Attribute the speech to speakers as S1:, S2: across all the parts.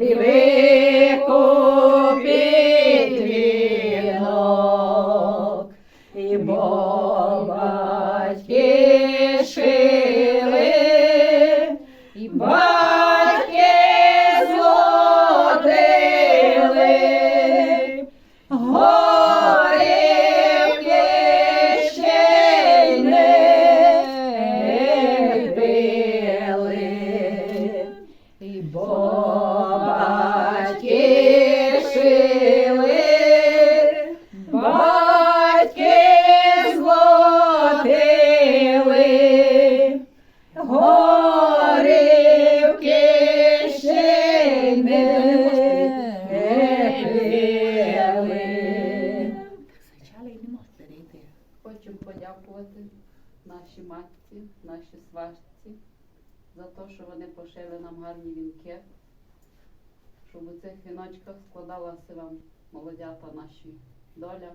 S1: і
S2: Хочемо подякувати нашій матці, нашій сважці за те, що вони пошили нам гарні вінки, щоб у цих віночках складалася вам молодята наші доля,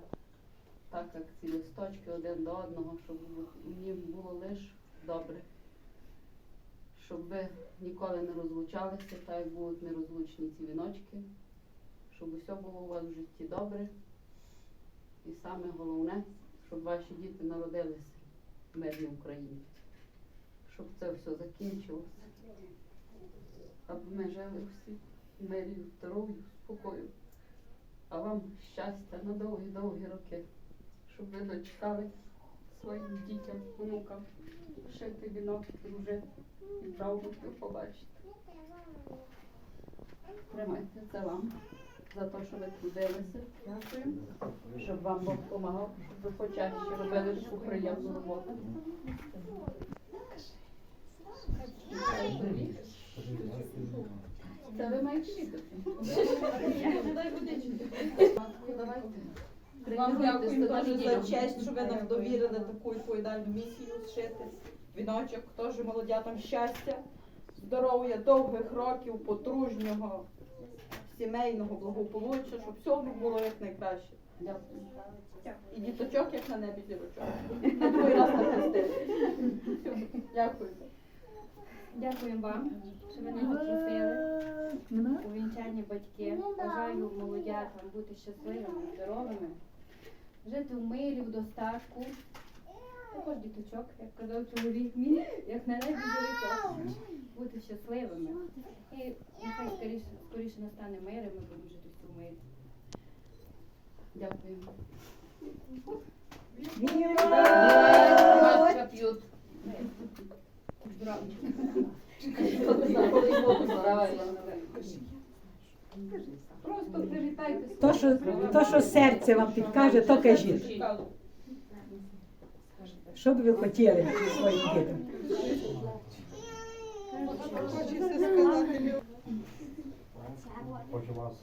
S2: так як ці листочки один до одного, щоб у нім було лише добре. Щоб ви ніколи не розлучалися, так як будуть нерозлучні ці віночки, щоб усе було у вас в житті добре. І саме головне, щоб ваші діти народилися в мирній Україні. Щоб це все закінчилося. Аби ми жили всі мирі, здоров'ю, спокою. А вам щастя на довгі-довгі роки, щоб ви дочекали своїм дітям, внукам, шити вінок, дружити і правнуків побачити. Тримайте це вам за те, що ви трудилися. Дякую. Щоб вам Бог допомагав, щоб ви почаще робили таку приємну роботу. Це ви маєте шити.
S3: Вам теж
S2: на
S3: за честь, що ви нам довірили таку відповідальну місію зшити. Віночок теж молодятам щастя, здоров'я, довгих років, подружнього, сімейного благополуччя, щоб всього було як найкраще.
S2: Дякую.
S3: І діточок, як на небі зірочок. На другий раз не хрестити. Дякую.
S4: Дякуємо вам, що ви нас запросили. Увінчання батьки. Бажаю молодятам бути щасливими, здоровими, жити в мирі, в достатку. Також діточок, як казав чоловік мій, як на небі зірочок. Бути щасливими. І нехай скоріше, скоріше настане мир, і ми будемо жити в цьому мирі.
S2: Дякую.
S4: Просто привітайтеся.
S5: То, що, то, що серце вам підкаже, то кажіть. Що б ви хотіли своїм дітям?
S6: Хочу вас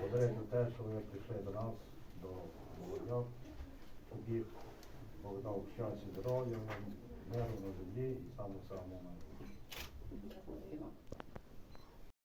S6: благодарити за те, що ви прийшли до нас, до молодьок, обіг, повідав дав щастя, здоров'я, миру на землі і саме самого.